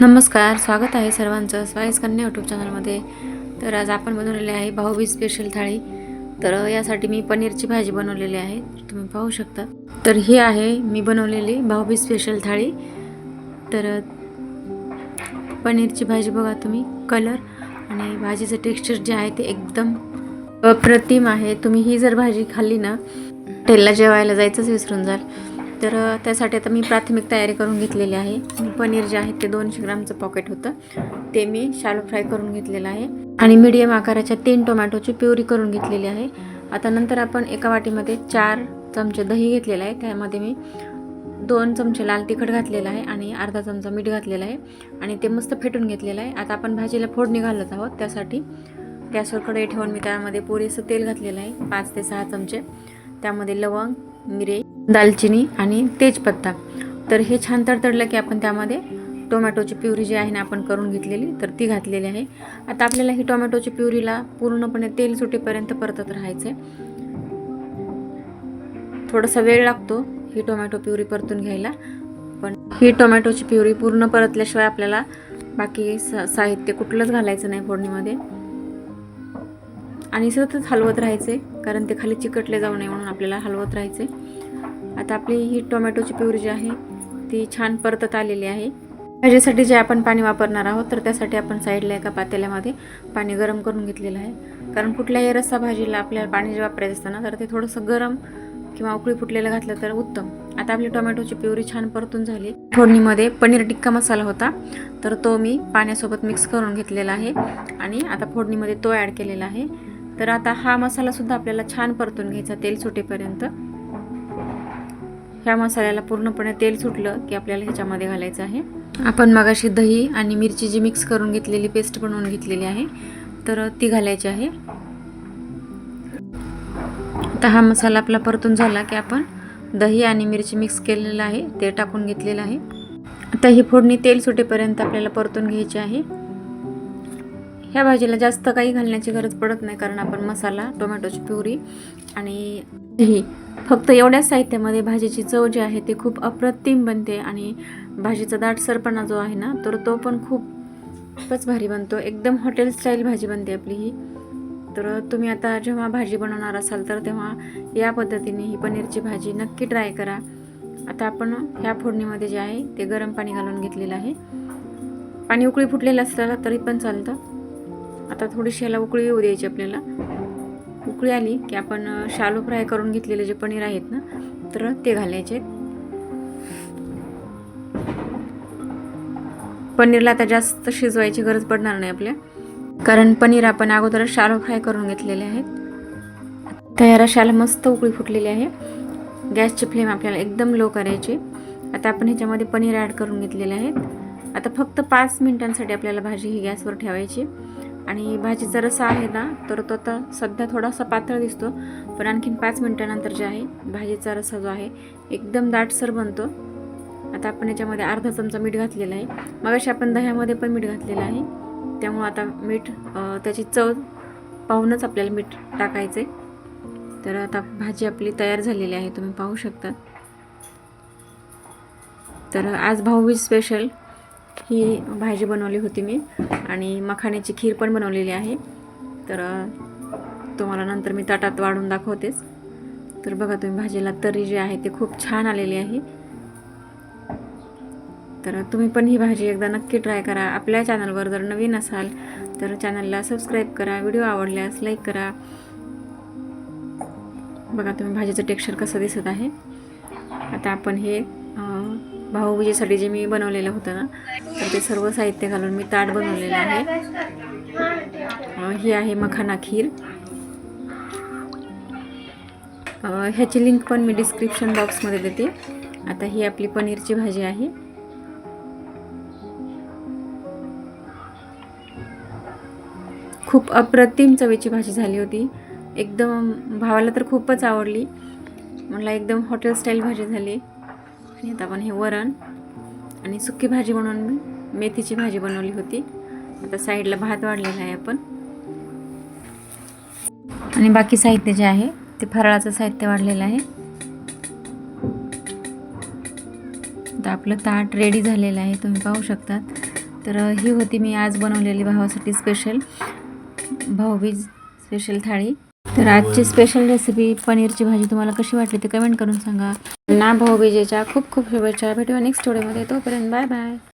नमस्कार स्वागत आहे सर्वांचं स्वाईस कन्या यूट्यूब चॅनलमध्ये. तर आज आपण बनवलेले आहे भाऊबीज स्पेशल थाळी. तर यासाठी मी पनीरची भाजी बनवलेली आहे तुम्ही पाहू शकता. तर ही आहे मी बनवलेली भाऊबीज स्पेशल थाळी. तर पनीरची भाजी बघा तुम्ही कलर आणि भाजीचं टेक्स्चर जे आहे ते एकदम अप्रतिम आहे. तुम्ही ही जर भाजी खाल्ली ना हॉटेलला जेवायला जायचंच विसरून जाल. तर त्यासाठी आता मी प्राथमिक तयारी करून घेतलेली आहे. पनीर जे आहे ते दोनशे ग्रामचं पॉकेट होतं. ते मी शालो फ्राय करून घेतलेलं आहे. आणि मीडियम आकाराच्या तीन टोमॅटोची प्युरी करून घेतलेली आहे. आता नंतर आपण एका वाटीमध्ये चार चमचे दही घेतलेलं आहे. त्यामध्ये मी दोन चमचे लाल तिखट घातलेलं आहे आणि अर्धा चमचा मीठ घातलेलं आहे. आणि ते मस्त फेटून घेतलेलं आहे. आता आपण भाजीला फोडणी घालत आहोत. त्यासाठी गॅसवर कढई ठेवून मी त्यामध्ये पुरेसं तेल घातलेलं आहे. पाच ते सहा चमचे. त्यामध्ये लवंग मिरे दालचिनी आणि तेजपत्ता. तर हे छान तडतडलं की आपण त्यामध्ये टोमॅटोची प्युरी जी आहे ना आपण करून घेतलेली तर ती घातलेली आहे. आता आपल्याला ही टोमॅटोची प्युरीला पूर्णपणे तेल सुटेपर्यंत परतत राहायचं थोडासा वेळ लागतो ही टोमॅटो प्युरी परतून घ्यायला पण ही टोमॅटोची प्युरी पूर्ण परतल्याशिवाय आपल्याला बाकी स साहित्य कुठलंच घालायचं नाही फोडणीमध्ये. आणि सतत हलवत राहायचे कारण ते खाली चिकटले जाऊ नये म्हणून आपल्याला हलवत राहायचे आता आपली ही टोमॅटोची प्युरी जी आहे ती छान परतत आलेली आहे. भाजीसाठी जे आपण पाणी वापरणार आहोत तर त्यासाठी आपण साईडला एका पातेल्यामध्ये पाणी गरम करून घेतलेलं आहे. कारण कुठल्याही रस्सा भाजीला आपल्याला पाणी जे वापरायचं असतं ना तर ते थोडंसं गरम किंवा उकळी फुटलेलं घातलं तर उत्तम. आता आपली टोमॅटोची प्युरी छान परतून झाली. फोडणीमध्ये पनीर टिक्का मसाला होता तर तो मी पाण्यासोबत मिक्स करून घेतलेला आहे आणि आता फोडणीमध्ये तो ॲड केलेला आहे. तर आता हा मसालासुद्धा आपल्याला छान परतून घ्यायचा तेल सुटेपर्यंत. ह्या मसाल्याला पूर्णपणे तेल सुटलं की आपल्याला ह्याच्यामध्ये घालायचं आहे. आपण मगाशी दही आणि मिरची जी मिक्स करून घेतलेली पेस्ट बनवून घेतलेली आहे तर ती घालायची आहे. आता हा मसाला आपला परतून झाला की आपण दही आणि मिरची मिक्स केलेलं आहे ते टाकून घेतलेलं आहे. आता ही फोडणी तेल सुटेपर्यंत आपल्याला परतून घ्यायची आहे. ह्या भाजीला जास्त काही घालण्याची गरज पडत नाही कारण आपण मसाला टोमॅटोची प्युरी आणि ही फक्त एवढ्याच साहित्यामध्ये भाजीची चव जी आहे ती खूप अप्रतिम बनते आणि भाजीचा दाटसरपणा जो आहे ना तर तो पण खूपच भारी बनतो. एकदम हॉटेल स्टाईल भाजी बनते आपली ही. तर तुम्ही आता जेव्हा भाजी बनवणार असाल तर तेव्हा या पद्धतीने ही पनीरची भाजी नक्की ट्राय करा. आता आपण ह्या फोडणीमध्ये जे आहे ते गरम पाणी घालून घेतलेलं आहे. पाणी उकळी फुटलेलं असलं तरी पण चालतं. आता थोडीशी याला उकळी येऊ द्यायची आपल्याला. उकळी आली की आपण शालो फ्राय करून घेतलेले जे पनीर आहेत ना तर ते घालायचे. पनीरला आता जास्त शिजवायची गरज पडणार नाही आपल्या. कारण पनीर आपण अगोदरच शालो फ्राय करून घेतलेले आहेत. तयार या मस्त उकळी फुटलेली आहे. गॅसची फ्लेम आपल्याला एकदम लो करायची. आता आपण ह्याच्यामध्ये पनीर ॲड करून घेतलेले आहेत. आता फक्त पाच मिनिटांसाठी आपल्याला भाजी ही गॅसवर ठेवायची. आणि भाजीचा रसा आहे ना तर तो आता सध्या थोडासा पातळ दिसतो. पण आणखीन पाच मिनटानंतर जे आहे भाजीचा रसा जो आहे एकदम दाटसर बनतो. आता आपण याच्यामध्ये अर्धा चमचा मीठ घातलेला आहे. मगाशी आपण दह्यामध्ये पण मीठ घातलेलं आहे. त्यामुळं आता मीठ त्याची चव पाहूनच आपल्याला मीठ टाकायचं आहे तर आता भाजी आपली तयार झालेली आहे तुम्ही पाहू शकता. तर आज भाऊबीज स्पेशल ही भाजी बनवली होती मी. आणि मखाण्याची खीर पण बनवलेली आहे. तर तुम्हाला नंतर मी ताटात वाढून दाखवतेच. तर बघा तुम्ही भाजीला तरी जी आहे ते खूप छान आलेली आहे. तर तुम्ही पण ही भाजी एकदा नक्की ट्राय करा. आपल्या चॅनलवर जर नवीन असाल तर चॅनलला सबस्क्राईब करा. व्हिडिओ आवडल्यास लाईक करा. बघा तुम्ही भाजीचं टेक्स्चर कसं दिसत आहे. आता आपण हे भाऊबीजेसाठी जे मी बनवलेलं होतं ना तर ते सर्व साहित्य घालून मी ताट बनवलेलं आहे. ही आहे मखाना खीर. ह्याची लिंक पण मी डिस्क्रिप्शन बॉक्समध्ये देते. आता ही आपली पनीरची भाजी आहे. खूप अप्रतिम चवीची भाजी झाली होती. एकदम भावाला तर खूपच आवडली. म्हणला एकदम हॉटेल स्टाईल भाजी झाली. घेत आपण हे वरण आणि सुकी भाजी म्हणून मी मेथीची भाजी बनवली होती. आता साईडला भात वाढलेला आहे आपण. आणि बाकी साहित्य जे आहे ते फराळाचं साहित्य वाढलेलं आहे. तर आपलं ताट रेडी झालेलं आहे. तुम्ही पाहू शकतात. तर ही होती मी आज बनवलेली भावासाठी स्पेशल भाऊबीज स्पेशल थाळी. तर आजची स्पेशल रेसिपी पनीरची भाजी तुम्हाला कशी वाटली ते कमेंट करून सांगा. ना भाऊबीजेच्या खूप खूप शुभेच्छा. भेटूया नेक्स्ट स्टोरीमध्ये तोपर्यंत बाय बाय